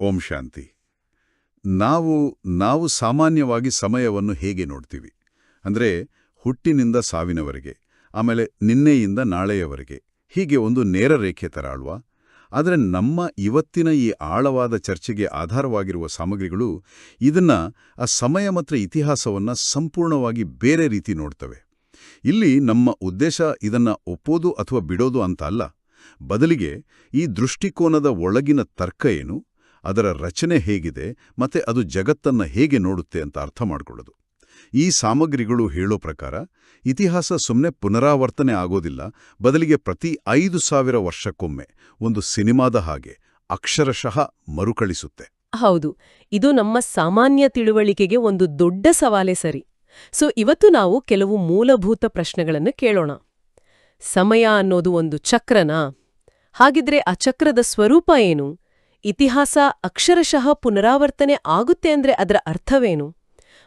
ಓಂ ಶಾಂತಿ. ನಾವು ನಾವು ಸಾಮಾನ್ಯವಾಗಿ ಸಮಯವನ್ನು ಹೇಗೆ ನೋಡ್ತೀವಿ? ಅಂದರೆ ಹುಟ್ಟಿನಿಂದ ಸಾವಿನವರೆಗೆ, ಆಮೇಲೆ ನಿನ್ನೆಯಿಂದ ನಾಳೆಯವರೆಗೆ, ಹೀಗೆ ಒಂದು ನೇರ ರೇಖೆ ಥರ ಅಲ್ವಾ? ಆದರೆ ನಮ್ಮ ಇವತ್ತಿನ ಈ ಆಳವಾದ ಚರ್ಚೆಗೆ ಆಧಾರವಾಗಿರುವ ಸಾಮಗ್ರಿಗಳು ಇದನ್ನ ಆ ಸಮಯ ಮತ್ತು ಇತಿಹಾಸವನ್ನು ಸಂಪೂರ್ಣವಾಗಿ ಬೇರೆ ರೀತಿ ನೋಡ್ತವೆ. ಇಲ್ಲಿ ನಮ್ಮ ಉದ್ದೇಶ ಇದನ್ನ ಒಪ್ಪೋದು ಅಥವಾ ಬಿಡೋದು ಅಂತ ಅಲ್ಲ. ಬದಲಿಗೆ ಈ ದೃಷ್ಟಿಕೋನದ ಒಳಗಿನ ತರ್ಕ ಏನು? ಅದರ ರಚನೆ ಹೇಗಿದೆ ಮತ್ತೆ ಅದು ಜಗತ್ತನ್ನ ಹೇಗೆ ನೋಡುತ್ತೆ ಅಂತ ಅರ್ಥ ಮಾಡಿಕೊಳ್ಳೋದು. ಈ ಸಾಮಗ್ರಿಗಳು ಹೇಳೋ ಪ್ರಕಾರ, ಇತಿಹಾಸ ಸುಮ್ಮನೆ ಪುನರಾವರ್ತನೆ ಆಗೋದಿಲ್ಲ, ಬದಲಿಗೆ ಪ್ರತಿ ಐದು ಸಾವಿರ ವರ್ಷಕ್ಕೊಮ್ಮೆ ಒಂದು ಸಿನಿಮಾದ ಹಾಗೆ ಅಕ್ಷರಶಃ ಮರುಕಳಿಸುತ್ತೆ. ಹೌದು, ಇದು ನಮ್ಮ ಸಾಮಾನ್ಯ ತಿಳುವಳಿಕೆಗೆ ಒಂದು ದೊಡ್ಡ ಸವಾಲೇ ಸರಿ. ಸೊ, ಇವತ್ತು ನಾವು ಕೆಲವು ಮೂಲಭೂತ ಪ್ರಶ್ನೆಗಳನ್ನು ಕೇಳೋಣ. ಸಮಯ ಅನ್ನೋದು ಒಂದು ಚಕ್ರನಾ? ಹಾಗಿದ್ರೆ ಆ ಚಕ್ರದ ಸ್ವರೂಪ ಏನು? ಇತಿಹಾಸ ಅಕ್ಷರಶಃ ಪುನರಾವರ್ತನೆ ಆಗುತ್ತೆ ಅಂದ್ರೆ ಅದರ ಅರ್ಥವೇನು?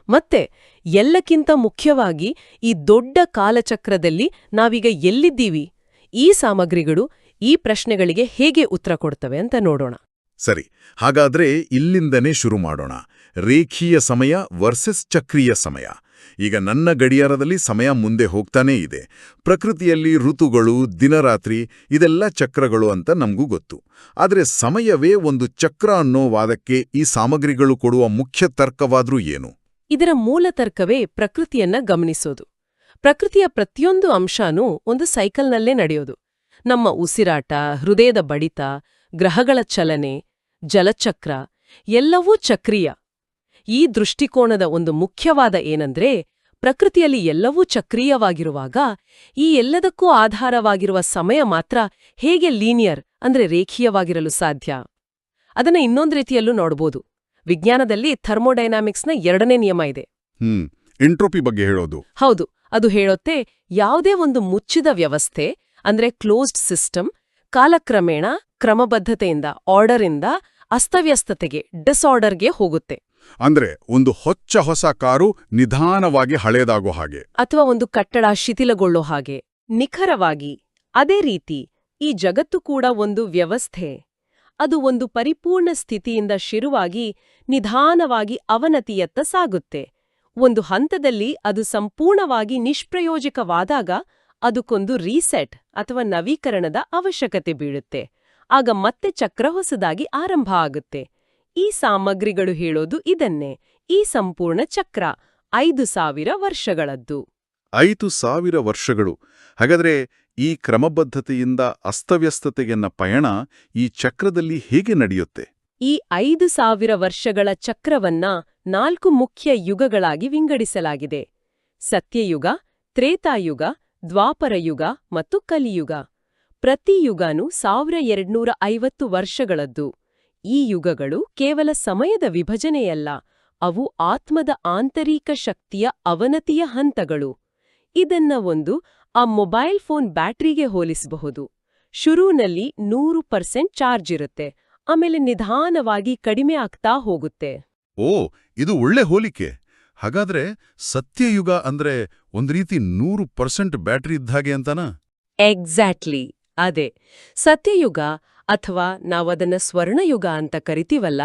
ಮತ್ತೆ ಎಲ್ಲಕ್ಕಿಂತ ಮುಖ್ಯವಾಗಿ ಈ ದೊಡ್ಡ ಕಾಲಚಕ್ರದಲ್ಲಿ ನಾವೀಗ ಎಲ್ಲಿದ್ದೀವಿ? ಈ ಸಾಮಗ್ರಿಗಳು ಈ ಪ್ರಶ್ನೆಗಳಿಗೆ ಹೇಗೆ ಉತ್ತರ ಕೊಡ್ತವೆ ಅಂತ ನೋಡೋಣ. ಸರಿ, ಹಾಗಾದ್ರೆ ಇಲ್ಲಿಂದನೇ ಶುರು ಮಾಡೋಣ. ರೇಖೀಯ ಸಮಯ ವರ್ಸಸ್ ಚಕ್ರೀಯ ಸಮಯ. ಈಗ ನನ್ನ ಗಡಿಯಾರದಲ್ಲಿ ಸಮಯ ಮುಂದೆ ಹೋಗ್ತಾನೇ ಇದೆ. ಪ್ರಕೃತಿಯಲ್ಲಿ ಋತುಗಳು, ದಿನರಾತ್ರಿ, ಇದೆಲ್ಲ ಚಕ್ರಗಳು ಅಂತ ನಮಗೂ ಗೊತ್ತು. ಆದರೆ ಸಮಯವೇ ಒಂದು ಚಕ್ರ ಅನ್ನೋ ವಾದಕ್ಕೆ ಈ ಸಾಮಗ್ರಿಗಳು ಕೊಡುವ ಮುಖ್ಯ ತರ್ಕವಾದ್ರೂ ಏನು? ಇದರ ಮೂಲ ತರ್ಕವೇ ಪ್ರಕೃತಿಯನ್ನ ಗಮನಿಸೋದು. ಪ್ರಕೃತಿಯ ಪ್ರತಿಯೊಂದು ಅಂಶನೂ ಒಂದು ಸೈಕಲ್ನಲ್ಲೇ ನಡೆಯೋದು. ನಮ್ಮ ಉಸಿರಾಟ, ಹೃದಯದ ಬಡಿತ, ಗ್ರಹಗಳ ಚಲನೆ, ಜಲಚಕ್ರ ಎಲ್ಲವೂ ಚಕ್ರೀಯ. ಈ ದೃಷ್ಟಿಕೋನದ ಒಂದು ಮುಖ್ಯವಾದ ಏನಂದ್ರೆ ಪ್ರಕೃತಿಯಲ್ಲಿ ಎಲ್ಲವೂ ಚಕ್ರೀಯವಾಗಿರುವಾಗ ಈ ಎಲ್ಲದಕ್ಕೂ ಆಧಾರವಾಗಿರುವ ಸಮಯ ಮಾತ್ರ ಹೇಗೆ ಲೀನಿಯರ್ ಅಂದ್ರೆ ರೇಖೀಯವಾಗಿರಲು ಸಾಧ್ಯ? ಅದನ್ನ ಇನ್ನೊಂದು ರೀತಿಯಲ್ಲೂ ನೋಡ್ಬೋದು. ವಿಜ್ಞಾನದಲ್ಲಿ ಥರ್ಮೋಡೈನಾಮಿಕ್ಸ್ನ ಎರಡನೇ ನಿಯಮ ಇದೆ. ಎಂಟ್ರೋಪಿ ಬಗ್ಗೆ ಹೇಳೋದು. ಹೌದು ಅದು ಹೇಳುತ್ತೆ ಯಾವುದೇ ಒಂದು ಮುಚ್ಚಿದ ವ್ಯವಸ್ಥೆ ಅಂದ್ರೆ ಕ್ಲೋಸ್ಡ್ ಸಿಸ್ಟಮ್ ಕಾಲಕ್ರಮೇಣ ಕ್ರಮಬದ್ಧತೆಯಿಂದ ಆರ್ಡರಿಂದ ಅಸ್ತವ್ಯಸ್ತತೆಗೆ ಡಿಸಾರ್ಡರ್ಗೆ ಹೋಗುತ್ತೆ. ಅಂದ್ರೆ ಒಂದು ಹೊಚ್ಚ ಹೊಸ ಕಾರು ನಿಧಾನವಾಗಿ ಹಳೇದಾಗೋ ಹಾಗೆ. ಅಥವಾ ಒಂದು ಕಟ್ಟಡ ಶಿಥಿಲಗೊಳ್ಳೋ ಹಾಗೆ. ನಿಖರವಾಗಿ, ಅದೇ ರೀತಿ, ಈ ಜಗತ್ತು ಕೂಡ ಒಂದು ವ್ಯವಸ್ಥೆ. ಅದು ಒಂದು ಪರಿಪೂರ್ಣ ಸ್ಥಿತಿಯಿಂದ ಶಿರುವಾಗಿ ನಿಧಾನವಾಗಿ ಅವನತಿಯತ್ತ ಸಾಗುತ್ತೆ. ಒಂದು ಹಂತದಲ್ಲಿ ಅದು ಸಂಪೂರ್ಣವಾಗಿ ನಿಷ್ಪ್ರಯೋಜಕವಾದಾಗ ಅದಕ್ಕೊಂದು ರೀಸೆಟ್ ಅಥವಾ ನವೀಕರಣದ ಅವಶ್ಯಕತೆ ಬೀಳುತ್ತೆ. ಆಗ ಮತ್ತೆ ಚಕ್ರ ಹೊಸದಾಗಿ ಆರಂಭ ಆಗುತ್ತೆ. ಈ ಸಾಮಗ್ರಿಗಳು ಹೇಳೋದು ಇದನ್ನೇ. ಈ ಸಂಪೂರ್ಣ ಚಕ್ರ ಐದು ಸಾವಿರ ವರ್ಷಗಳದ್ದು. ಐದು ಸಾವಿರ ವರ್ಷಗಳು. ಹಾಗಾದ್ರೆ ಈ ಕ್ರಮಬದ್ಧತೆಯಿಂದ ಅಸ್ತವ್ಯಸ್ತತೆಗೆನ್ನ ಪಯಣ ಈ ಚಕ್ರದಲ್ಲಿ ಹೇಗೆ ನಡೆಯುತ್ತೆ? ಈ ಐದು ಸಾವಿರ ವರ್ಷಗಳ ಚಕ್ರವನ್ನ ನಾಲ್ಕು ಮುಖ್ಯ ಯುಗಗಳಾಗಿ ವಿಂಗಡಿಸಲಾಗಿದೆ. ಸತ್ಯಯುಗ ತ್ರೇತಾಯುಗ ದ್ವಾಪರಯುಗ ಮತ್ತು ಕಲಿಯುಗ. ಪ್ರತಿ ಯುಗನೂ ಸಾವಿರ ಎರಡ್ನೂರ ಐವತ್ತು ವರ್ಷಗಳದ್ದು. ಈ ಯುಗಗಳು ಕೇವಲ ಸಮಯದ ವಿಭಜನೆಯಲ್ಲ ಅವು ಆತ್ಮದ ಆಂತರಿಕ ಶಕ್ತಿಯ ಅವನತಿಯ ಹಂತಗಳು. ಇದನ್ನ ಒಂದು ಆ ಮೊಬೈಲ್ ಫೋನ್ ಬ್ಯಾಟ್ರಿಗೆ ಹೋಲಿಸಬಹುದು. ಶುರುವಿನಲ್ಲಿ ನೂರು ಪರ್ಸೆಂಟ್ ಚಾರ್ಜ್ ಇರುತ್ತೆ ಆಮೇಲೆ ನಿಧಾನವಾಗಿ ಕಡಿಮೆ ಆಗ್ತಾ ಹೋಗುತ್ತೆ. ಓ ಇದು ಒಳ್ಳೆ ಹೋಲಿಕೆ. ಹಾಗಾದ್ರೆ ಸತ್ಯಯುಗ ಅಂದ್ರೆ ಒಂದ್ ರೀತಿ ನೂರು ಪರ್ಸೆಂಟ್ ಬ್ಯಾಟರಿ ಇದ್ದಾಗೆ ಅಂತನಾ? ಎಕ್ಸಾಕ್ಟ್ಲಿ ಅದೇ. ಸತ್ಯಯುಗ ಅಥವಾ ನಾವದನ್ನ ಸ್ವರ್ಣಯುಗ ಅಂತ ಕರಿತೀವಲ್ಲ,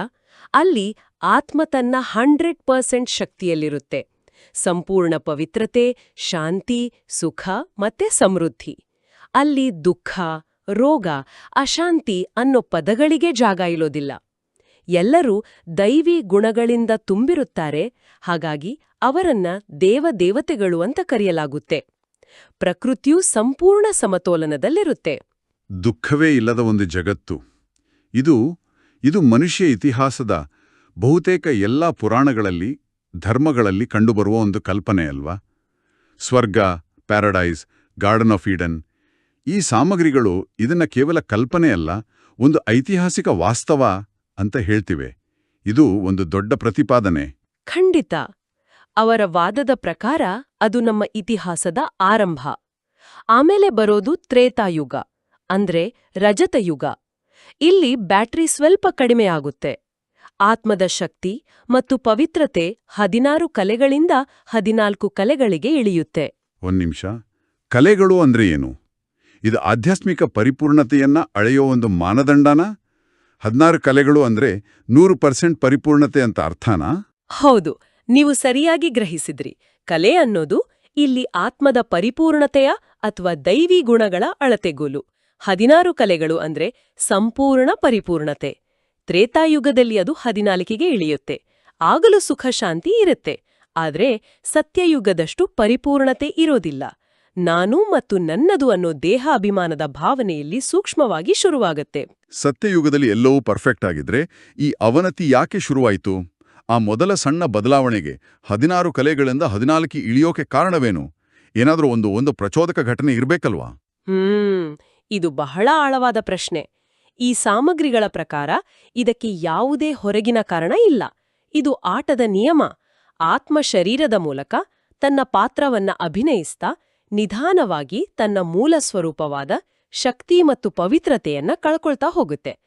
ಅಲ್ಲಿ ಆತ್ಮ ತನ್ನ ಹಂಡ್ರೆಡ್ ಪರ್ಸೆಂಟ್ ಶಕ್ತಿಯಲ್ಲಿರುತ್ತೆ. ಸಂಪೂರ್ಣ ಪವಿತ್ರತೆ, ಶಾಂತಿ, ಸುಖ ಮತ್ತೆ ಸಮೃದ್ಧಿ. ಅಲ್ಲಿ ದುಃಖ, ರೋಗ, ಅಶಾಂತಿ ಅನ್ನೋ ಪದಗಳಿಗೆ ಜಾಗ ಇಲ್ಲೋದಿಲ್ಲ. ಎಲ್ಲರೂ ದೈವಿ ಗುಣಗಳಿಂದ ತುಂಬಿರುತ್ತಾರೆ, ಹಾಗಾಗಿ ಅವರನ್ನ ದೇವದೇವತೆಗಳು ಅಂತ ಕರೆಯಲಾಗುತ್ತೆ. ಪ್ರಕೃತಿಯು ಸಂಪೂರ್ಣ ಸಮತೋಲನದಲ್ಲಿರುತ್ತೆ. ದುಃಖವೇ ಇಲ್ಲದ ಒಂದು ಜಗತ್ತು. ಇದು ಇದು ಮನುಷ್ಯ ಇತಿಹಾಸದ ಬಹುತೇಕ ಎಲ್ಲಾ ಪುರಾಣಗಳಲ್ಲಿ, ಧರ್ಮಗಳಲ್ಲಿ ಕಂಡುಬರುವ ಒಂದು ಕಲ್ಪನೆ ಅಲ್ವಾ? ಸ್ವರ್ಗ, ಪ್ಯಾರಡೈಸ್, ಗಾರ್ಡನ್ ಆಫ್ ಈಡನ್ ಈ ಸಾಮಗ್ರಿಗಳು ಇದನ್ನ ಕೇವಲ ಕಲ್ಪನೆ ಅಲ್ಲ, ಒಂದು ಐತಿಹಾಸಿಕ ವಾಸ್ತವ ಅಂತ ಹೇಳ್ತಿವೆ. ಇದು ಒಂದು ದೊಡ್ಡ ಪ್ರತಿಪಾದನೆ. ಖಂಡಿತ. ಅವರ ವಾದದ ಪ್ರಕಾರ ಅದು ನಮ್ಮ ಇತಿಹಾಸದ ಆರಂಭ. ಆಮೇಲೆ ಬರೋದು ತ್ರೇತಾಯುಗ. ಅಂದ್ರೆ ರಜತಯುಗ ಇಲ್ಲಿ ಬ್ಯಾಟ್ರಿ ಸ್ವಲ್ಪ ಕಡಿಮೆಯಾಗುತ್ತೆ ಆತ್ಮದ ಶಕ್ತಿ ಮತ್ತು ಪವಿತ್ರತೆ ಹದಿನಾರು ಕಲೆಗಳಿಂದ ಹದಿನಾಲ್ಕು ಕಲೆಗಳಿಗೆ ಇಳಿಯುತ್ತೆ. ಒಂದ್ ನಿಮಿಷ. ಕಲೆಗಳು ಅಂದ್ರೆ ಏನು? ಇದು ಆಧ್ಯಾತ್ಮಿಕ ಪರಿಪೂರ್ಣತೆಯನ್ನ ಅಳೆಯೋ ಒಂದು ಮಾನದಂಡನ? ಹದಿನಾರು ಕಲೆಗಳು ಅಂದ್ರೆ ನೂರು ಪರ್ಸೆಂಟ್ ಪರಿಪೂರ್ಣತೆ ಅಂತ ಅರ್ಥನಾ? ಹೌದು. ನೀವು ಸರಿಯಾಗಿ ಗ್ರಹಿಸಿದ್ರಿ. ಕಲೆ ಅನ್ನೋದು ಇಲ್ಲಿ ಆತ್ಮದ ಪರಿಪೂರ್ಣತೆಯ ಅಥವಾ ದೈವಿ ಗುಣಗಳ ಅಳತೆಗೋಲು. ಹದಿನಾರು ಕಲೆಗಳು ಅಂದ್ರೆ ಸಂಪೂರ್ಣ ಪರಿಪೂರ್ಣತೆ. ತ್ರೇತಾಯುಗದಲ್ಲಿ ಅದು ಹದಿನಾಲ್ಕಿಗೆ ಇಳಿಯುತ್ತೆ. ಆಗಲೂ ಸುಖ ಶಾಂತಿ ಇರುತ್ತೆ. ಆದ್ರೆ ಸತ್ಯಯುಗದಷ್ಟು ಪರಿಪೂರ್ಣತೆ ಇರೋದಿಲ್ಲ. ನಾನು ಮತ್ತು ನನ್ನದು ಅನ್ನೋ ದೇಹ ಅಭಿಮಾನದ ಭಾವನೆಯಲ್ಲಿ ಸೂಕ್ಷ್ಮವಾಗಿ ಶುರುವಾಗತ್ತೆ. ಸತ್ಯಯುಗದಲ್ಲಿ ಎಲ್ಲವೂ ಪರ್ಫೆಕ್ಟ್ ಆಗಿದ್ರೆ ಈ ಅವನತಿ ಯಾಕೆ ಶುರುವಾಯಿತು? ಆ ಮೊದಲ ಸಣ್ಣ ಬದಲಾವಣೆಗೆ ಹದಿನಾರು ಕಲೆಗಳಿಂದ ಹದಿನಾಲ್ಕಿ ಇಳಿಯೋಕೆ ಕಾರಣವೇನು? ಏನಾದರೂ ಒಂದು ಒಂದು ಪ್ರಚೋದಕ ಘಟನೆ ಇರಬೇಕಲ್ವಾ? ಹ್ಮ್. ಇದು ಬಹಳ ಆಳವಾದ ಪ್ರಶ್ನೆ. ಈ ಸಾಮಗ್ರಿಗಳ ಪ್ರಕಾರ ಇದಕ್ಕೆ ಯಾವುದೇ ಹೊರಗಿನ ಕಾರಣ ಇಲ್ಲ. ಇದು ಆಟದ ನಿಯಮ. ಆತ್ಮ ಶರೀರದ ಮೂಲಕ ತನ್ನ ಪಾತ್ರವನ್ನ ಅಭಿನಯಿಸ್ತಾ ನಿಧಾನವಾಗಿ ತನ್ನ ಮೂಲ ಸ್ವರೂಪವಾದ ಶಕ್ತಿ ಮತ್ತು ಪವಿತ್ರತೆಯನ್ನ ಕಳ್ಕೊಳ್ತಾ ಹೋಗುತ್ತೆ.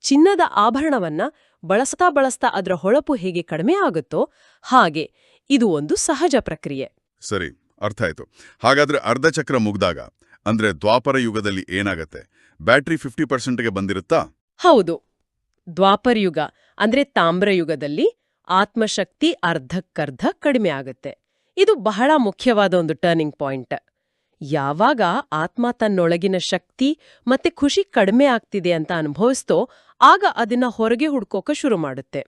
ಚಿನ್ನದ ಆಭರಣವನ್ನ ಬಳಸ್ತಾ ಬಳಸ್ತಾ ಅದರ ಹೊಳಪು ಹೇಗೆ ಕಡಿಮೆ ಆಗುತ್ತೋ ಹಾಗೆ ಇದು ಒಂದು ಸಹಜ ಪ್ರಕ್ರಿಯೆ. ಸರಿ, ಅರ್ಥ ಆಯ್ತು. ಹಾಗಾದ್ರೆ ಅರ್ಧ ಚಕ್ರ ಮುಗ್ದಾಗ ಅಂದ್ರೆ ದ್ವಾಪರ ಯುಗದಲ್ಲಿ ಏನಾಗತ್ತೆ? ಬ್ಯಾಟ್ರಿ ಫಿಫ್ಟಿ ಪರ್ಸೆಂಟ್ಗೆ ಬಂದಿರುತ್ತಾ? ಹೌದು. ದ್ವಾಪರ ಯುಗ ಅಂದ್ರೆ ತಾಮ್ರ ಯುಗದಲ್ಲಿ ಆತ್ಮಶಕ್ತಿ ಅರ್ಧಕ್ಕರ್ಧ ಕಡಿಮೆ ಆಗುತ್ತೆ. ಇದು ಬಹಳ ಮುಖ್ಯವಾದ ಒಂದು ಟರ್ನಿಂಗ್ ಪಾಯಿಂಟ್ ಯಾವಾಗ ಆತ್ಮ ತನ್ನೊಳಗಿನ ಶಕ್ತಿ ಮತ್ತೆ ಖುಷಿ ಕಡಿಮೆ ಆಗ್ತಿದೆ ಅಂತ ಅನುಭವಿಸ್ತೋ ಆಗ ಅದನ್ನ ಹೊರಗೆ ಹುಡ್ಕೋಕ ಶುರು ಮಾಡುತ್ತೆ.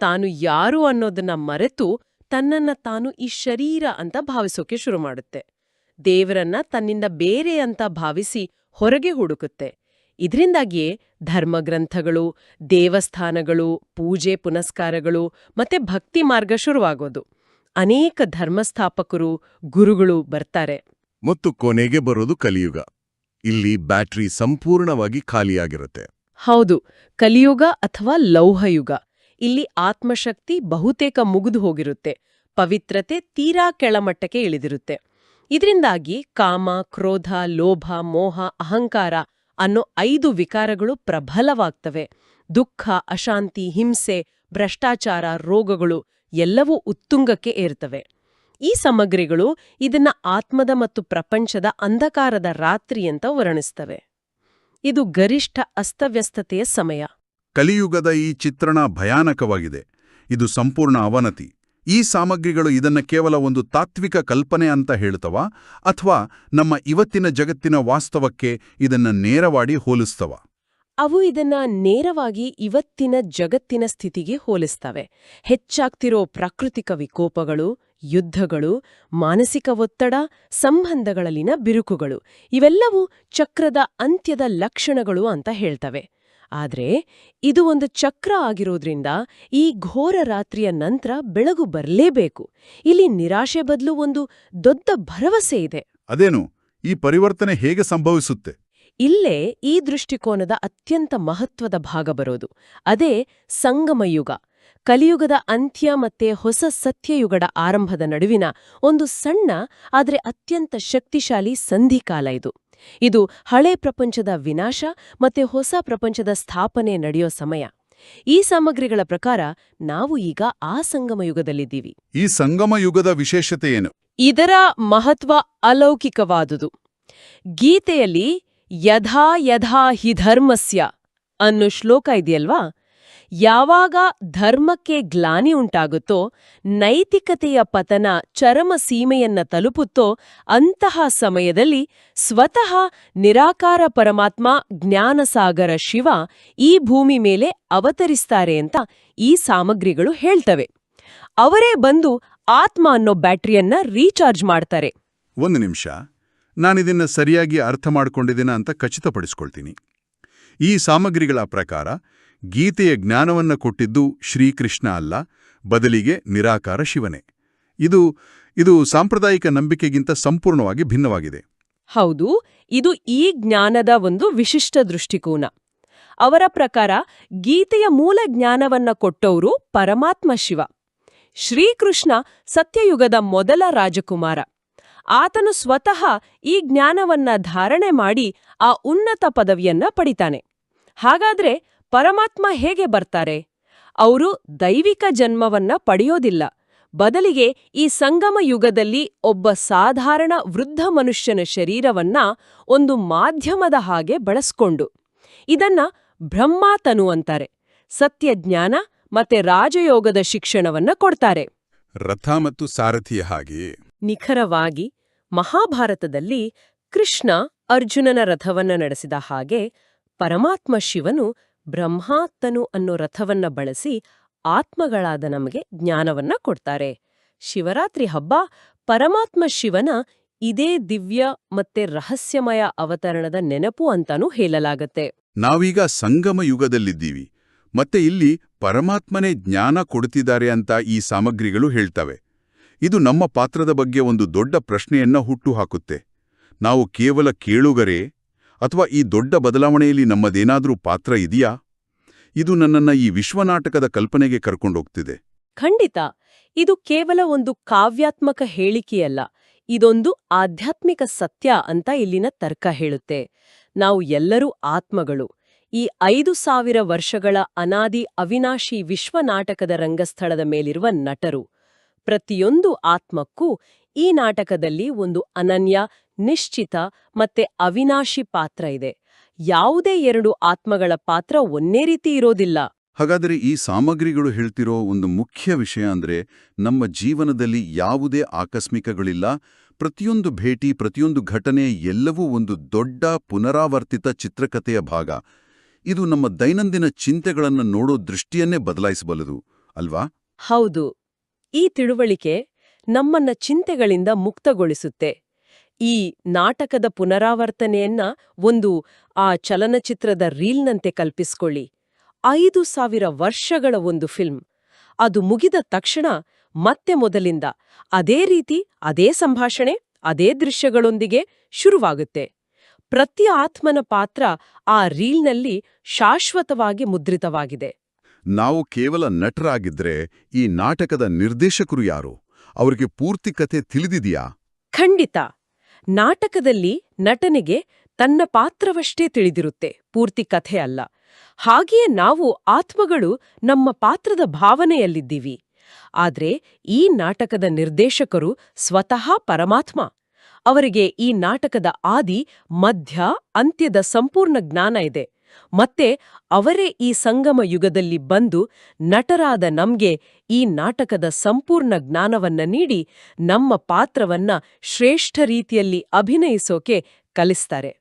ತಾನು ಯಾರು ಅನ್ನೋದನ್ನ ಮರೆತು ತನ್ನನ್ನ ತಾನು ಈ ಶರೀರ ಅಂತ ಭಾವಿಸೋಕೆ ಶುರು ಮಾಡುತ್ತೆ. ದೇವರನ್ನ ತನ್ನಿಂದ ಬೇರೆ ಅಂತ ಭಾವಿಸಿ ಹೊರಗೆ ಹುಡುಕುತ್ತೆ. ಇದರಿಂದಾಗಿಯೇ ಧರ್ಮಗ್ರಂಥಗಳು ದೇವಸ್ಥಾನಗಳು ಪೂಜೆ ಪುನಸ್ಕಾರಗಳು ಮತ್ತೆ ಭಕ್ತಿ ಮಾರ್ಗ ಶುರುವಾಗೋದು. ಅನೇಕ ಧರ್ಮಸ್ಥಾಪಕರು ಗುರುಗಳು ಬರ್ತಾರೆ. ಮತ್ತು ಕೊನೆಗೆ ಬರೋದು ಕಲಿಯುಗ. ಇಲ್ಲಿ ಬ್ಯಾಟ್ರಿ ಸಂಪೂರ್ಣವಾಗಿ ಖಾಲಿಯಾಗಿರುತ್ತೆ. ಹೌದು ಕಲಿಯುಗ ಅಥವಾ ಲೌಹಯುಗ ಇಲ್ಲಿ ಆತ್ಮಶಕ್ತಿ ಬಹುತೇಕ ಮುಗಿದು ಹೋಗಿರುತ್ತೆ. ಪವಿತ್ರತೆ ತೀರಾ ಕೆಳಮಟ್ಟಕ್ಕೆ ಇಳಿದಿರುತ್ತೆ. ಇದರಿಂದಾಗಿ ಕಾಮ, ಕ್ರೋಧ, ಲೋಭ, ಮೋಹ, ಅಹಂಕಾರ ಅನ್ನೋ ಐದು ವಿಕಾರಗಳು ಪ್ರಬಲವಾಗ್ತವೆ. ದುಃಖ, ಅಶಾಂತಿ, ಹಿಂಸೆ, ಭ್ರಷ್ಟಾಚಾರ, ರೋಗಗಳು ಎಲ್ಲವೂ ಉತ್ತುಂಗಕ್ಕೆ ಏರ್ತವೆ. ಈ ಸಾಮಗ್ರಿಗಳು ಇದನ್ನ ಆತ್ಮದ ಮತ್ತು ಪ್ರಪಂಚದ ಅಂಧಕಾರದ ರಾತ್ರಿ ಅಂತ ವರ್ಣಿಸ್ತವೆ. ಇದು ಗರಿಷ್ಠ ಅಸ್ತವ್ಯಸ್ತತೆಯ ಸಮಯ. ಕಲಿಯುಗದ ಈ ಚಿತ್ರಣ ಭಯಾನಕವಾಗಿದೆ. ಇದು ಸಂಪೂರ್ಣ ಅವನತಿ. ಈ ಸಾಮಗ್ರಿಗಳು ಇದನ್ನ ಕೇವಲ ಒಂದು ತಾತ್ವಿಕ ಕಲ್ಪನೆ ಅಂತ ಹೇಳ್ತವ ಅಥವಾ ನಮ್ಮ ಇವತ್ತಿನ ಜಗತ್ತಿನ ವಾಸ್ತವಕ್ಕೆ ಇದನ್ನ ನೇರವಾಡಿ ಹೋಲಿಸ್ತವ? ಅವು ಇದನ್ನ ನೇರವಾಗಿ ಇವತ್ತಿನ ಜಗತ್ತಿನ ಸ್ಥಿತಿಗೆ ಹೋಲಿಸ್ತವೆ. ಹೆಚ್ಚಾಗ್ತಿರೋ ಪ್ರಾಕೃತಿಕ ವಿಕೋಪಗಳು, ಯುದ್ಧಗಳು, ಮಾನಸಿಕ ಒತ್ತಡ, ಸಂಬಂಧಗಳಲ್ಲಿನ ಬಿರುಕುಗಳು, ಇವೆಲ್ಲವೂ ಚಕ್ರದ ಅಂತ್ಯದ ಲಕ್ಷಣಗಳು ಅಂತ ಹೇಳ್ತವೆ. ಆದ್ರೆ ಇದು ಒಂದು ಚಕ್ರ ಆಗಿರೋದ್ರಿಂದ ಈ ಘೋರ ರಾತ್ರಿಯ ನಂತರ ಬೆಳಗು ಬರಲೇಬೇಕು. ಇಲ್ಲಿ ನಿರಾಶೆ ಬದಲು ಒಂದು ದೊಡ್ಡ ಭರವಸೆ ಇದೆ. ಅದೇನು? ಈ ಪರಿವರ್ತನೆ ಹೇಗೆ ಸಂಭವಿಸುತ್ತೆ? ಇಲ್ಲೇ ಈ ದೃಷ್ಟಿಕೋನದ ಅತ್ಯಂತ ಮಹತ್ವದ ಭಾಗ ಬರೋದು. ಅದೇ ಸಂಗಮಯುಗ ಕಲಿಯುಗದ ಅಂತ್ಯ ಮತ್ತೆ ಹೊಸ ಸತ್ಯಯುಗದ ಆರಂಭದ ನಡುವಿನ ಒಂದು ಸಣ್ಣ ಆದರೆ ಅತ್ಯಂತ ಶಕ್ತಿಶಾಲಿ ಸಂಧಿಕಾಲ ಇದು. ಇದು ಹಳೆ ಪ್ರಪಂಚದ ವಿನಾಶ ಮತ್ತೆ ಹೊಸ ಪ್ರಪಂಚದ ಸ್ಥಾಪನೆ ನಡೆಯೋ ಸಮಯ. ಈ ಸಾಮಗ್ರಿಗಳ ಪ್ರಕಾರ ನಾವು ಈಗ ಆ ಸಂಗಮ ಯುಗದಲ್ಲಿದ್ದೀವಿ. ಈ ಸಂಗಮ ಯುಗದ ವಿಶೇಷತೆ ಏನು? ಇದರ ಮಹತ್ವ ಅಲೌಕಿಕವಾದುದು. ಗೀತೆಯಲ್ಲಿ ಯಥಾ ಯಥಾ ಹಿ ಧರ್ಮಸ್ಯ ಅನ್ನೋ ಶ್ಲೋಕ ಇದೆಯಲ್ವಾ? ಯಾವಾಗ ಧರ್ಮಕ್ಕೆ ಗ್ಲಾನಿ ಉಂಟಾಗುತ್ತೋ, ನೈತಿಕತೆಯ ಪತನ ಚರಮ ಸೀಮೆಯನ್ನ ತಲುಪುತ್ತೋ, ಅಂತಹ ಸಮಯದಲ್ಲಿ ಸ್ವತಃ ನಿರಾಕಾರ ಪರಮಾತ್ಮ ಜ್ಞಾನಸಾಗರ ಶಿವ ಈ ಭೂಮಿ ಮೇಲೆ ಅವತರಿಸ್ತಾರೆ ಅಂತ ಈ ಸಾಮಗ್ರಿಗಳು ಹೇಳ್ತವೆ. ಅವರೇ ಬಂದು ಆತ್ಮ ಅನ್ನೋ ಬ್ಯಾಟ್ರಿಯನ್ನ ರೀಚಾರ್ಜ್ ಮಾಡ್ತಾರೆ. ಒಂದು ನಿಮಿಷ. ನಾನಿದನ್ನ ಸರಿಯಾಗಿ ಅರ್ಥ ಮಾಡ್ಕೊಂಡಿದ್ದೀನ ಅಂತ ಖಚಿತಪಡಿಸ್ಕೊಳ್ತೀನಿ. ಈ ಸಾಮಗ್ರಿಗಳ ಪ್ರಕಾರ ಗೀತೆಯ ಜ್ಞಾನವನ್ನ ಕೊಟ್ಟಿದ್ದು ಶ್ರೀಕೃಷ್ಣ ಅಲ್ಲ, ಬದಲಿಗೆ ನಿರಾಕಾರ ಶಿವನೇ. ಇದು ಇದು ಸಾಂಪ್ರದಾಯಿಕ ನಂಬಿಕೆಗಿಂತ ಸಂಪೂರ್ಣವಾಗಿ ಭಿನ್ನವಾಗಿದೆ. ಹೌದು, ಇದು ಈ ಜ್ಞಾನದ ಒಂದು ವಿಶಿಷ್ಟ ದೃಷ್ಟಿಕೋನ. ಅವರ ಪ್ರಕಾರ ಗೀತೆಯ ಮೂಲ ಜ್ಞಾನವನ್ನ ಕೊಟ್ಟವರು ಪರಮಾತ್ಮ ಶಿವ. ಶ್ರೀಕೃಷ್ಣ ಸತ್ಯಯುಗದ ಮೊದಲ ರಾಜಕುಮಾರ. ಆತನು ಸ್ವತಃ ಈ ಜ್ಞಾನವನ್ನ ಧಾರಣೆ ಮಾಡಿ ಆ ಉನ್ನತ ಪದವಿಯನ್ನ ಪಡಿತಾನೆ. ಹಾಗಾದ್ರೆ ಪರಮಾತ್ಮ ಹೇಗೆ ಬರ್ತಾರೆ? ಅವರು ದೈವಿಕ ಜನ್ಮವನ್ನ ಪಡೆಯೋದಿಲ್ಲ. ಬದಲಿಗೆ ಈ ಸಂಗಮ ಯುಗದಲ್ಲಿ ಒಬ್ಬ ಸಾಧಾರಣ ವೃದ್ಧ ಮನುಷ್ಯನ ಶರೀರವನ್ನ ಒಂದು ಮಾಧ್ಯಮದ ಹಾಗೆ ಬಳಸ್ಕೊಂಡು. ಇದನ್ನ ಬ್ರಹ್ಮಾತನು ಅಂತಾರೆ. ಸತ್ಯಜ್ಞಾನ ಮತ್ತೆ ರಾಜಯೋಗದ ಶಿಕ್ಷಣವನ್ನ ಕೊಡ್ತಾರೆ. ರಥ ಮತ್ತು ಸಾರಥಿಯ ಹಾಗೆ. ನಿಖರವಾಗಿ ಮಹಾಭಾರತದಲ್ಲಿ ಕೃಷ್ಣ ಅರ್ಜುನನ ರಥವನ್ನ ನಡೆಸಿದ ಹಾಗೆ ಪರಮಾತ್ಮ ಶಿವನು ಬ್ರಹ್ಮಾತ್ತನು ಅನ್ನೋ ರಥವನ್ನ ಬಳಸಿ ಆತ್ಮಗಳಾದ ನಮಗೆ ಜ್ಞಾನವನ್ನ ಕೊಡ್ತಾರೆ. ಶಿವರಾತ್ರಿ ಹಬ್ಬ ಪರಮಾತ್ಮ ಶಿವನ ಇದೇ ದಿವ್ಯ ಮತ್ತೆ ರಹಸ್ಯಮಯ ಅವತರಣದ ನೆನಪು ಅಂತಾನೂ ಹೇಳಲಾಗತ್ತೆ. ನಾವೀಗ ಸಂಗಮ ಯುಗದಲ್ಲಿದ್ದೀವಿ. ಮತ್ತೆ ಇಲ್ಲಿ ಪರಮಾತ್ಮನೇ ಜ್ಞಾನ ಕೊಡ್ತಿದ್ದಾರೆ ಅಂತ ಈ ಸಾಮಗ್ರಿಗಳು ಹೇಳ್ತವೆ. ಇದು ನಮ್ಮ ಪಾತ್ರದ ಬಗ್ಗೆ ಒಂದು ದೊಡ್ಡ ಪ್ರಶ್ನೆಯನ್ನ ಹುಟ್ಟುಹಾಕುತ್ತೆ ನಾವು ಕೇವಲ ಕೇಳುಗರೇ ಅಥವಾ ಈ ದೊಡ್ಡ ಬದಲಾವಣೆಯಲ್ಲಿ ನಮ್ಮದೇನಾದರೂ ಪಾತ್ರ ಇದೆಯಾ? ಇದು ನನ್ನನ್ನ ಈ ವಿಶ್ವನಾಟಕದ ಕಲ್ಪನೆಗೆ ಕರ್ಕೊಂಡೋಗ್ತಿದೆ. ಖಂಡಿತ. ಇದು ಕೇವಲ ಒಂದು ಕಾವ್ಯಾತ್ಮಕ ಹೇಳಿಕೆಯಲ್ಲ. ಇದೊಂದು ಆಧ್ಯಾತ್ಮಿಕ ಸತ್ಯ ಅಂತ ಇಲ್ಲಿನ ತರ್ಕ ಹೇಳುತ್ತೆ. ನಾವು ಎಲ್ಲರೂ ಆತ್ಮಗಳು. ಈ ಐದು ಸಾವಿರ ವರ್ಷಗಳ ಅನಾದಿ ಅವಿನಾಶಿ ವಿಶ್ವನಾಟಕದ ರಂಗಸ್ಥಳದ ಮೇಲಿರುವ ನಟರು. ಪ್ರತಿಯೊಂದು ಆತ್ಮಕ್ಕೂ ಈ ನಾಟಕದಲ್ಲಿ ಒಂದು ಅನನ್ಯ ನಿಶ್ಚಿತ ಮತ್ತೆ ಅವಿನಾಶಿ ಪಾತ್ರ ಇದೆ. ಯಾವುದೇ ಎರಡು ಆತ್ಮಗಳ ಪಾತ್ರ ಒಂದೇ ರೀತಿ ಇರೋದಿಲ್ಲ. ಹಾಗಾದರೆ ಈ ಸಾಮಗ್ರಿಗಳು ಹೇಳ್ತಿರೋ ಒಂದು ಮುಖ್ಯ ವಿಷಯ ಅಂದ್ರೆ ನಮ್ಮ ಜೀವನದಲ್ಲಿ ಯಾವುದೇ ಆಕಸ್ಮಿಕಗಳಿಲ್ಲ ಪ್ರತಿಯೊಂದು ಭೇಟಿ ಪ್ರತಿಯೊಂದು ಘಟನೆ ಎಲ್ಲವೂ ಒಂದು ದೊಡ್ಡ ಪುನರಾವರ್ತಿತ ಚಿತ್ರಕಥೆಯ ಭಾಗ. ಇದು ನಮ್ಮ ದೈನಂದಿನ ಚಿಂತೆಗಳನ್ನು ನೋಡೋ ದೃಷ್ಟಿಯನ್ನೇ ಬದಲಾಯಿಸಬಲ್ಲದು ಅಲ್ವಾ? ಹೌದು. ಈ ತಿಳುವಳಿಕೆ ನಮ್ಮನ್ನ ಚಿಂತೆಗಳಿಂದ ಮುಕ್ತಗೊಳಿಸುತ್ತೆ. ಈ ನಾಟಕದ ಪುನರಾವರ್ತನೆಯನ್ನ ಒಂದು ಆ ಚಲನಚಿತ್ರದ ರೀಲ್ನಂತೆ ಕಲ್ಪಿಸ್ಕೊಳ್ಳಿ. ಐದು ಸಾವಿರ ವರ್ಷಗಳ ಒಂದು ಫಿಲ್ಮ್. ಅದು ಮುಗಿದ ತಕ್ಷಣ ಮತ್ತೆ ಮೊದಲಿಂದ ಅದೇ ರೀತಿ ಅದೇ ಸಂಭಾಷಣೆ ಅದೇ ದೃಶ್ಯಗಳೊಂದಿಗೆ ಶುರುವಾಗುತ್ತೆ. ಪ್ರತಿ ಆತ್ಮನ ಪಾತ್ರ ಆ ರೀಲ್ನಲ್ಲಿ ಶಾಶ್ವತವಾಗಿ ಮುದ್ರಿತವಾಗಿದೆ. ನಾವು ಕೇವಲ ನಟರಾಗಿದ್ರೆ ಈ ನಾಟಕದ ನಿರ್ದೇಶಕರು ಯಾರು? ಅವರಿಗೆ ಪೂರ್ತಿ ಕತೆ ತಿಳಿದಿದೆಯಾ? ಖಂಡಿತ. ನಾಟಕದಲ್ಲಿ ನಟನೆಗೆ ತನ್ನ ಪಾತ್ರವಷ್ಟೇ ತಿಳಿದಿರುತ್ತೆ. ಪೂರ್ತಿ ಕಥೆ ಅಲ್ಲ. ಹಾಗೆಯೇ ನಾವು ಆತ್ಮಗಳು ನಮ್ಮ ಪಾತ್ರದ ಭಾವನೆಯಲ್ಲಿದ್ದೀವಿ. ಆದ್ರೆ ಈ ನಾಟಕದ ನಿರ್ದೇಶಕರು ಸ್ವತಃ ಪರಮಾತ್ಮ. ಅವರಿಗೆ ಈ ನಾಟಕದ ಆದಿ, ಮಧ್ಯ, ಅಂತ್ಯದ ಸಂಪೂರ್ಣ ಜ್ಞಾನ ಇದೆ. ಮತ್ತೆ ಅವರೇ ಈ ಸಂಗಮ ಯುಗದಲ್ಲಿ ಬಂದು ನಟರಾದ ನಮ್ಗೆ ಈ ನಾಟಕದ ಸಂಪೂರ್ಣ ಜ್ಞಾನವನ್ನ ನೀಡಿ ನಮ್ಮ ಪಾತ್ರವನ್ನ ಶ್ರೇಷ್ಠ ರೀತಿಯಲ್ಲಿ ಅಭಿನಯಿಸೋಕೆ ಕಲಿಸ್ತಾರೆ.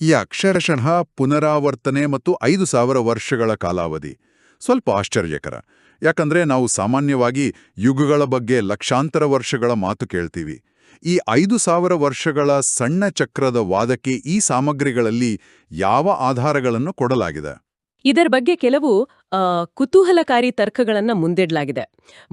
ಈ ಅಕ್ಷರಶಃ ಪುನರಾವರ್ತನೆ ಮತ್ತು ಐದು ಸಾವಿರ ವರ್ಷಗಳ ಕಾಲಾವಧಿ. ಸ್ವಲ್ಪ ಆಶ್ಚರ್ಯಕರ. ಯಾಕಂದ್ರೆ ನಾವು ಸಾಮಾನ್ಯವಾಗಿ ಯುಗಗಳ ಬಗ್ಗೆ ಲಕ್ಷಾಂತರ ವರ್ಷಗಳ ಮಾತು ಕೇಳ್ತೀವಿ. ಈ ಐದು ಸಾವಿರ ವರ್ಷಗಳ ಸಣ್ಣ ಚಕ್ರದ ವಾದಕ್ಕೆ ಈ ಸಾಮಗ್ರಿಗಳಲ್ಲಿ ಯಾವ ಆಧಾರಗಳನ್ನು ಕೊಡಲಾಗಿದೆ? ಇದರ ಬಗ್ಗೆ ಕೆಲವು ಕುತೂಹಲಕಾರಿ ತರ್ಕಗಳನ್ನು ಮುಂದಿಡಲಾಗಿದೆ.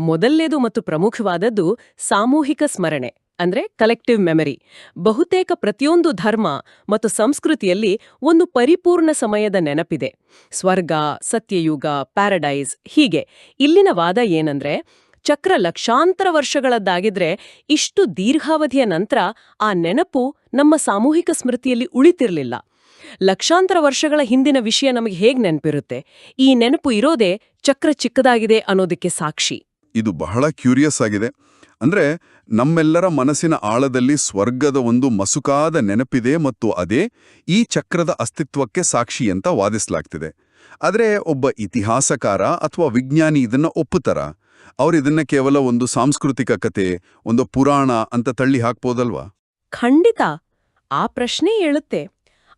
ಮೊದಲನೇದು ಮತ್ತು ಪ್ರಮುಖವಾದದ್ದು ಸಾಮೂಹಿಕ ಸ್ಮರಣೆ, ಅಂದ್ರೆ ಕಲೆಕ್ಟಿವ್ ಮೆಮರಿ ಬಹುತೇಕ ಪ್ರತಿಯೊಂದು ಧರ್ಮ ಮತ್ತು ಸಂಸ್ಕೃತಿಯಲ್ಲಿ ಒಂದು ಪರಿಪೂರ್ಣ ಸಮಯದ ನೆನಪಿದೆ. ಸ್ವರ್ಗ, ಸತ್ಯಯುಗ ಪ್ಯಾರಡೈಸ್ ಹೀಗೆ. ಇಲ್ಲಿನ ವಾದ ಏನಂದ್ರೆ ಚಕ್ರ ಲಕ್ಷಾಂತರ ವರ್ಷಗಳದ್ದಾಗಿದ್ರೆ ಇಷ್ಟು ದೀರ್ಘಾವಧಿಯ ನಂತರ ಆ ನೆನಪು ನಮ್ಮ ಸಾಮೂಹಿಕ ಸ್ಮೃತಿಯಲ್ಲಿ ಉಳಿತಿರಲಿಲ್ಲ. ಲಕ್ಷಾಂತರ ವರ್ಷಗಳ ಹಿಂದಿನ ವಿಷಯ ನಮಗೆ ಹೇಗೆ ನೆನಪಿರುತ್ತೆ? ಈ ನೆನಪು ಇರೋದೇ ಚಕ್ರ ಚಿಕ್ಕದಾಗಿದೆ ಅನ್ನೋದಕ್ಕೆ ಸಾಕ್ಷಿ. ಇದು ಬಹಳ ಕ್ಯೂರಿಯಸ್ ಆಗಿದೆ. ಅಂದ್ರೆ ನಮ್ಮೆಲ್ಲರ ಮನಸ್ಸಿನ ಆಳದಲ್ಲಿ ಸ್ವರ್ಗದ ಒಂದು ಮಸುಕಾದ ನೆನಪಿದೆ ಮತ್ತು ಅದೇ ಈ ಚಕ್ರದ ಅಸ್ತಿತ್ವಕ್ಕೆ ಸಾಕ್ಷಿ ಅಂತ ವಾದಿಸಲಾಗ್ತಿದೆ. ಆದರೆ ಒಬ್ಬ ಇತಿಹಾಸಕಾರ ಅಥವಾ ವಿಜ್ಞಾನಿ ಇದನ್ನ ಒಪ್ಪುತ್ತಾರ? ಅವ್ರು ಇದನ್ನ ಕೇವಲ ಒಂದು ಸಾಂಸ್ಕೃತಿಕ ಕತೆ, ಒಂದು ಪುರಾಣ ಅಂತ ತಳ್ಳಿ ಹಾಕ್ಬೋದಲ್ವಾ? ಖಂಡಿತ. ಆ ಪ್ರಶ್ನೆ ಏಳುತ್ತೆ.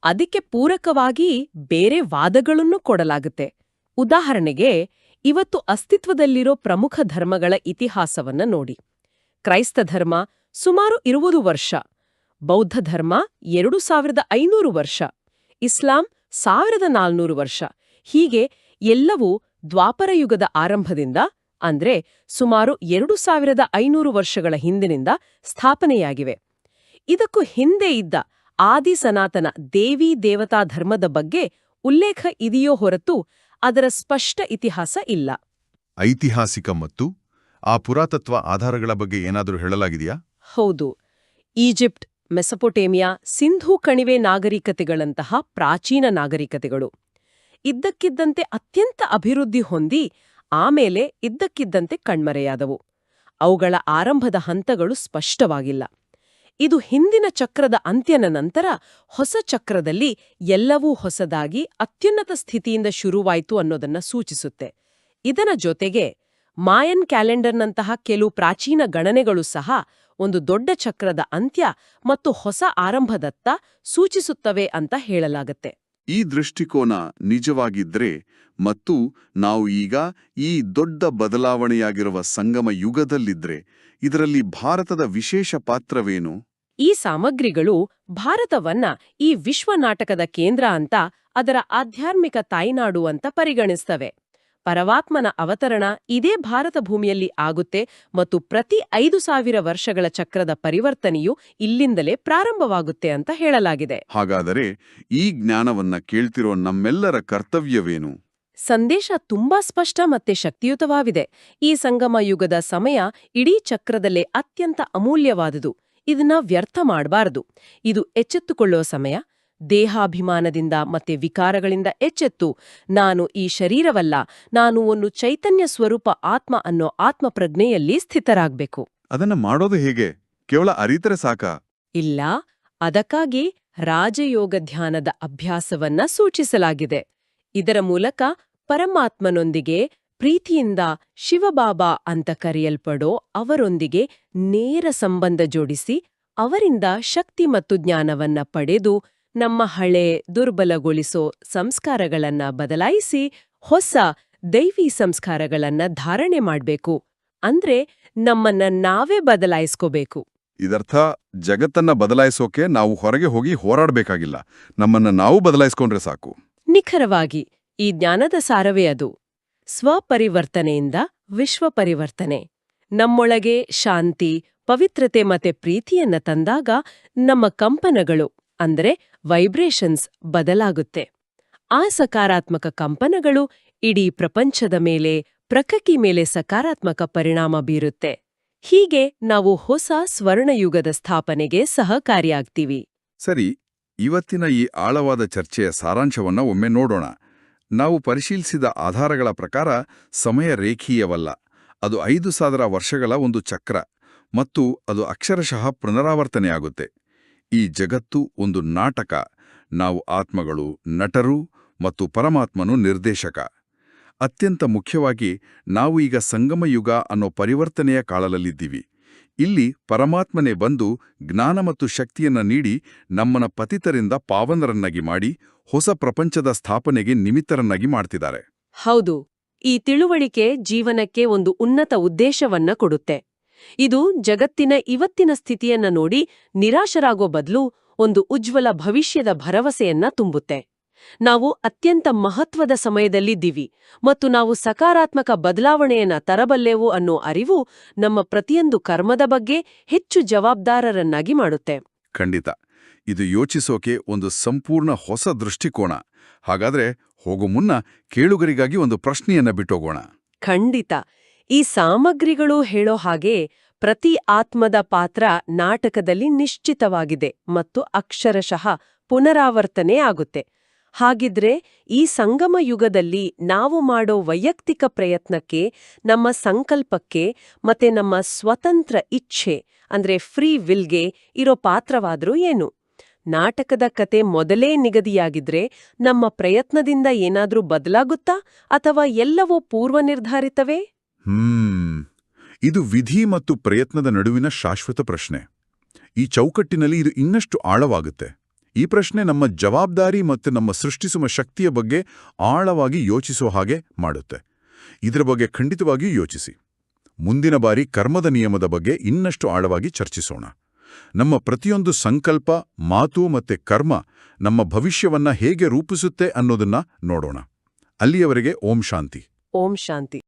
ಅದಕ್ಕೆ ಪೂರಕವಾಗಿ ಬೇರೆ ವಾದಗಳನ್ನು ಕೊಡಲಾಗುತ್ತೆ. ಉದಾಹರಣೆಗೆ, ಇವತ್ತು ಅಸ್ತಿತ್ವದಲ್ಲಿರೋ ಪ್ರಮುಖ ಧರ್ಮಗಳ ಇತಿಹಾಸವನ್ನ ನೋಡಿ. ಕ್ರೈಸ್ತ ಧರ್ಮ ಸುಮಾರು ಇರುವುದು ವರ್ಷ. ಬೌದ್ಧ ಧರ್ಮ ಎರಡು ಸಾವಿರದ ಐನೂರು ವರ್ಷ. ಇಸ್ಲಾಂ ಸಾವಿರದ ನಾಲ್ನೂರು ವರ್ಷ. ಹೀಗೆ ಎಲ್ಲವೂ ದ್ವಾಪರಯುಗದ ಆರಂಭದಿಂದ ಅಂದ್ರೆ ಸುಮಾರು ಎರಡು ಸಾವಿರದ ಐನೂರು ವರ್ಷಗಳ ಹಿಂದಿನಿಂದ ಸ್ಥಾಪನೆಯಾಗಿವೆ. ಇದಕ್ಕೂ ಹಿಂದೆ ಇದ್ದ ಆದಿ ಸನಾತನ ದೇವಿ ದೇವತಾ ಧರ್ಮದ ಬಗ್ಗೆ ಉಲ್ಲೇಖ ಇದೆಯೋ ಹೊರತು ಅದರ ಸ್ಪಷ್ಟ ಇತಿಹಾಸ ಇಲ್ಲ. ಐತಿಹಾಸಿಕ ಮತ್ತು ಆ ಪುರಾತತ್ವ ಆಧಾರಗಳ ಬಗ್ಗೆ ಏನಾದರೂ ಹೇಳಲಾಗಿದೆಯಾ? ಹೌದು. ಈಜಿಪ್ಟ್ ಮೆಸಪೊಟೇಮಿಯಾ ಸಿಂಧೂ ಕಣಿವೆ ನಾಗರಿಕತೆಗಳಂತಹ ಪ್ರಾಚೀನ ನಾಗರಿಕತೆಗಳು. ಇದ್ದಕ್ಕಿದ್ದಂತೆ ಅತ್ಯಂತ ಅಭಿವೃದ್ಧಿ ಹೊಂದಿ ಆಮೇಲೆ ಇದ್ದಕ್ಕಿದ್ದಂತೆ ಕಣ್ಮರೆಯಾದವು. ಅವುಗಳ ಆರಂಭದ ಹಂತಗಳು ಸ್ಪಷ್ಟವಾಗಿಲ್ಲ. ಇದು ಹಿಂದಿನ ಚಕ್ರದ ಅಂತ್ಯನ ನಂತರ ಹೊಸ ಚಕ್ರದಲ್ಲಿ ಎಲ್ಲವೂ ಹೊಸದಾಗಿ ಅತ್ಯುನ್ನತ ಸ್ಥಿತಿಯಿಂದ ಶುರುವಾಯಿತು ಅನ್ನೋದನ್ನ ಸೂಚಿಸುತ್ತೆ. ಇದರ ಜೊತೆಗೆ ಮಾಯನ್ ಕ್ಯಾಲೆಂಡರ್ನಂತಹ ಕೆಲವು ಪ್ರಾಚೀನ ಗಣನೆಗಳು ಸಹ ಒಂದು ದೊಡ್ಡ ಚಕ್ರದ ಅಂತ್ಯ ಮತ್ತು ಹೊಸ ಆರಂಭದತ್ತ ಸೂಚಿಸುತ್ತವೆ ಅಂತ ಹೇಳಲಾಗತ್ತೆ. ಈ ದೃಷ್ಟಿಕೋನ ನಿಜವಾಗಿದ್ರೆ ಮತ್ತು ನಾವು ಈಗ ಈ ದೊಡ್ಡ ಬದಲಾವಣೆಯಾಗಿರುವ ಸಂಗಮ ಯುಗದಲ್ಲಿದ್ರೆ ಇದರಲ್ಲಿ ಭಾರತದ ವಿಶೇಷ ಪಾತ್ರವೇನು? ಈ ಸಾಮಗ್ರಿಗಳು ಭಾರತವನ್ನ ಈ ವಿಶ್ವ ನಾಟಕದ ಕೇಂದ್ರ ಅಂತ ಅದರ ಆಧ್ಯಾತ್ಮಿಕ ತಾಯ್ನಾಡು ಅಂತ ಪರಿಗಣಿಸ್ತವೆ. ಪರಮಾತ್ಮನ ಅವತರಣ ಇದೇ ಭಾರತ ಭೂಮಿಯಲ್ಲಿ ಆಗುತ್ತೆ ಮತ್ತು ಪ್ರತಿ ಐದು ಸಾವಿರ ವರ್ಷಗಳ ಚಕ್ರದ ಪರಿವರ್ತನೆಯು ಇಲ್ಲಿಂದಲೇ ಪ್ರಾರಂಭವಾಗುತ್ತೆ ಅಂತ ಹೇಳಲಾಗಿದೆ. ಹಾಗಾದರೆ ಈ ಜ್ಞಾನವನ್ನ ಕೇಳ್ತಿರೋ ನಮ್ಮೆಲ್ಲರ ಕರ್ತವ್ಯವೇನು? ಸಂದೇಶ ತುಂಬಾ ಸ್ಪಷ್ಟ ಮತ್ತೆ ಶಕ್ತಿಯುತವಾಗಿದೆ. ಈ ಸಂಗಮ ಯುಗದ ಸಮಯ ಇಡೀ ಚಕ್ರದಲ್ಲೇ ಅತ್ಯಂತ ಅಮೂಲ್ಯವಾದುದು. ಇದನ್ನ ವ್ಯರ್ಥ ಮಾಡಬಾರದು. ಇದು ಎಚ್ಚೆತ್ತುಕೊಳ್ಳುವ ಸಮಯ ದೇಹಾಭಿಮಾನದಿಂದ ಮತ್ತೆ ವಿಕಾರಗಳಿಂದ ಎಚ್ಚೆತ್ತು. ನಾನು ಈ ಶರೀರವಲ್ಲ ನಾನು ಒಂದು ಚೈತನ್ಯ ಸ್ವರೂಪ ಆತ್ಮ ಅನ್ನೋ ಆತ್ಮಪ್ರಜ್ಞೆಯಲ್ಲಿ ಸ್ಥಿತರಾಗ್ಬೇಕು. ಅದನ್ನ ಮಾಡೋದು ಹೇಗೆ? ಕೇವಲ ಅರಿತರೆ ಸಾಕ? ಇಲ್ಲ ಅದಕ್ಕಾಗಿ ರಾಜಯೋಗ ಧ್ಯಾನದ ಅಭ್ಯಾಸವನ್ನ ಸೂಚಿಸಲಾಗಿದೆ. ಇದರ ಮೂಲಕ ಪರಮಾತ್ಮನೊಂದಿಗೆ ಪ್ರೀತಿಯಿಂದ ಶಿವಬಾಬಾ ಅಂತ ಕರೆಯಲ್ಪಡೋ ಅವರೊಂದಿಗೆ ನೇರ ಸಂಬಂಧ ಜೋಡಿಸಿ ಅವರಿಂದ ಶಕ್ತಿ ಮತ್ತು ಜ್ಞಾನವನ್ನ ಪಡೆದು ನಮ್ಮ ಹಳೆ ದುರ್ಬಲಗೊಳಿಸೋ ಸಂಸ್ಕಾರಗಳನ್ನ ಬದಲಾಯಿಸಿ ಹೊಸ ದೈವಿ ಸಂಸ್ಕಾರಗಳನ್ನ ಧಾರಣೆ ಮಾಡ್ಬೇಕು. ಅಂದ್ರೆ ನಮ್ಮನ್ನ ನಾವೇ ಬದಲಾಯಿಸ್ಕೋಬೇಕು. ಇದರ್ಥ ಜಗತ್ತನ್ನ ಬದಲಾಯಿಸೋಕೆ ನಾವು ಹೊರಗೆ ಹೋಗಿ ಹೋರಾಡಬೇಕಾಗಿಲ್ಲ. ನಮ್ಮನ್ನ ನಾವು ಬದಲಾಯಿಸ್ಕೊಂಡ್ರೆ ಸಾಕು. ನಿಖರವಾಗಿ ಈ ಜ್ಞಾನದ ಸಾರವೇ ಅದು. ಸ್ವಪರಿವರ್ತನೆಯಿಂದ ವಿಶ್ವ ಪರಿವರ್ತನೆ. ನಮ್ಮೊಳಗೆ ಶಾಂತಿ ಪವಿತ್ರತೆ ಮತ್ತೆ ಪ್ರೀತಿಯನ್ನ ತಂದಾಗ ನಮ್ಮ ಕಂಪನಗಳು ಅಂದ್ರೆ ವೈಬ್ರೇಷನ್ಸ್ ಬದಲಾಗುತ್ತೆ. ಆ ಸಕಾರಾತ್ಮಕ ಕಂಪನಗಳು ಇಡೀ ಪ್ರಪಂಚದ ಮೇಲೆ, ಪ್ರಕೃತಿ ಮೇಲೆ ಸಕಾರಾತ್ಮಕ ಪರಿಣಾಮ ಬೀರುತ್ತೆ. ಹೀಗೆ ನಾವು ಹೊಸ ಸ್ವರ್ಣಯುಗದ ಸ್ಥಾಪನೆಗೆ ಸಹಕಾರಿಯಾಗ್ತೀವಿ. ಸರಿ, ಇವತ್ತಿನ ಈ ಆಳವಾದ ಚರ್ಚೆಯ ಸಾರಾಂಶವನ್ನ ಒಮ್ಮೆ ನೋಡೋಣ. ನಾವು ಪರಿಶೀಲಿಸಿದ ಆಧಾರಗಳ ಪ್ರಕಾರ ಸಮಯ ರೇಖೀಯವಲ್ಲ. ಅದು ಐದು ಸಾವಿರ ವರ್ಷಗಳ ಒಂದು ಚಕ್ರ. ಮತ್ತು ಅದು ಅಕ್ಷರಶಃ ಪುನರಾವರ್ತನೆಯಾಗುತ್ತೆ. ಈ ಜಗತ್ತು ಒಂದು ನಾಟಕ. ನಾವು ಆತ್ಮಗಳು, ನಟರು ಮತ್ತು ಪರಮಾತ್ಮನು ನಿರ್ದೇಶಕ. ಅತ್ಯಂತ ಮುಖ್ಯವಾಗಿ ನಾವು ಈಗ ಸಂಗಮ ಯುಗ ಅನ್ನೋ ಪರಿವರ್ತನೆಯ ಕಾಳಲಲ್ಲಿದ್ದೀವಿ ಇಲ್ಲಿ ಪರಮಾತ್ಮನೇ ಬಂದು ಜ್ಞಾನ ಮತ್ತು ಶಕ್ತಿಯನ್ನ ನೀಡಿ ನಮ್ಮನ ಪತಿತರಿಂದ ಪಾವನರನ್ನಾಗಿ ಮಾಡಿ ಹೊಸ ಪ್ರಪಂಚದ ಸ್ಥಾಪನೆಗೆ ನಿಮಿತ್ತರನ್ನಾಗಿ ಮಾಡ್ತಿದ್ದಾರೆ. ಹೌದು. ಈ ತಿಳುವಳಿಕೆ ಜೀವನಕ್ಕೆ ಒಂದು ಉನ್ನತ ಉದ್ದೇಶವನ್ನ ಕೊಡುತ್ತೆ. ಇದು ಜಗತ್ತಿನ ಇವತ್ತಿನ ಸ್ಥಿತಿಯನ್ನ ನೋಡಿ ನಿರಾಶರಾಗೋ ಬದಲು ಒಂದು ಉಜ್ವಲ ಭವಿಷ್ಯದ ಭರವಸೆಯನ್ನ ತುಂಬುತ್ತೆ. ನಾವು ಅತ್ಯಂತ ಮಹತ್ವದ ಸಮಯದಲ್ಲಿದ್ದೀವಿ ಮತ್ತು ನಾವು ಸಕಾರಾತ್ಮಕ ಬದಲಾವಣೆಯನ್ನ ತರಬಲ್ಲೆವು ಅನ್ನೋ ಅರಿವು ನಮ್ಮ ಪ್ರತಿಯೊಂದು ಕರ್ಮದ ಬಗ್ಗೆ ಹೆಚ್ಚು ಜವಾಬ್ದಾರರನ್ನಾಗಿ ಮಾಡುತ್ತೆ. ಖಂಡಿತ. ಇದು ಯೋಚಿಸೋಕೆ ಒಂದು ಸಂಪೂರ್ಣ ಹೊಸ ದೃಷ್ಟಿಕೋನ. ಹಾಗಾದ್ರೆ ಹೋಗೋ ಮುನ್ನ ಕೇಳುಗರಿಗಾಗಿ ಒಂದು ಪ್ರಶ್ನೆಯನ್ನ ಬಿಟ್ಟೋಗೋಣ. ಖಂಡಿತ. ಈ ಸಾಮಗ್ರಿಗಳು ಹೇಳೋ ಹಾಗೆ ಪ್ರತಿ ಆತ್ಮದ ಪಾತ್ರ ನಾಟಕದಲ್ಲಿ ನಿಶ್ಚಿತವಾಗಿದೆ ಮತ್ತು ಅಕ್ಷರಶಃ ಪುನರಾವರ್ತನೆ ಆಗುತ್ತೆ. ಹಾಗಿದ್ರೆ ಈ ಸಂಗಮ ಯುಗದಲ್ಲಿ ನಾವು ಮಾಡೋ ವೈಯಕ್ತಿಕ ಪ್ರಯತ್ನಕ್ಕೆ, ನಮ್ಮ ಸಂಕಲ್ಪಕ್ಕೆ ಮತ್ತೆ ನಮ್ಮ ಸ್ವತಂತ್ರ ಇಚ್ಛೆ, ಅಂದ್ರೆ ಫ್ರೀ ವಿಲ್ಗೆ ಇರೋ ಪಾತ್ರವಾದ್ರೂ ಏನು? ನಾಟಕದ ಕತೆ ಮೊದಲೇ ನಿಗದಿಯಾಗಿದ್ರೆ ನಮ್ಮ ಪ್ರಯತ್ನದಿಂದ ಏನಾದ್ರೂ ಬದಲಾಗುತ್ತಾ ಅಥವಾ ಎಲ್ಲವೂ ಪೂರ್ವನಿರ್ಧಾರಿತವೇ? ಹ್ಮ್. ಇದು ವಿಧಿ ಮತ್ತು ಪ್ರಯತ್ನದ ನಡುವಿನ ಶಾಶ್ವತ ಪ್ರಶ್ನೆ. ಈ ಚೌಕಟ್ಟಿನಲ್ಲಿ ಇದು ಇನ್ನಷ್ಟು ಆಳವಾಗುತ್ತೆ. ಈ ಪ್ರಶ್ನೆ ನಮ್ಮ ಜವಾಬ್ದಾರಿ ಮತ್ತು ನಮ್ಮ ಸೃಷ್ಟಿಸುವ ಶಕ್ತಿಯ ಬಗ್ಗೆ ಆಳವಾಗಿ ಯೋಚಿಸುವ ಹಾಗೆ ಮಾಡುತ್ತೆ. ಇದರ ಬಗ್ಗೆ ಖಂಡಿತವಾಗಿಯೂ ಯೋಚಿಸಿ. ಮುಂದಿನ ಬಾರಿ ಕರ್ಮದ ನಿಯಮದ ಬಗ್ಗೆ ಇನ್ನಷ್ಟು ಆಳವಾಗಿ ಚರ್ಚಿಸೋಣ. ನಮ್ಮ ಪ್ರತಿಯೊಂದು ಸಂಕಲ್ಪ, ಮಾತು ಮತ್ತೆ ಕರ್ಮ ನಮ್ಮ ಭವಿಷ್ಯವನ್ನ ಹೇಗೆ ರೂಪಿಸುತ್ತೆ ಅನ್ನೋದನ್ನ ನೋಡೋಣ. ಅಲ್ಲಿಯವರೆಗೆ ಓಂ ಶಾಂತಿ. ಓಂ ಶಾಂತಿ.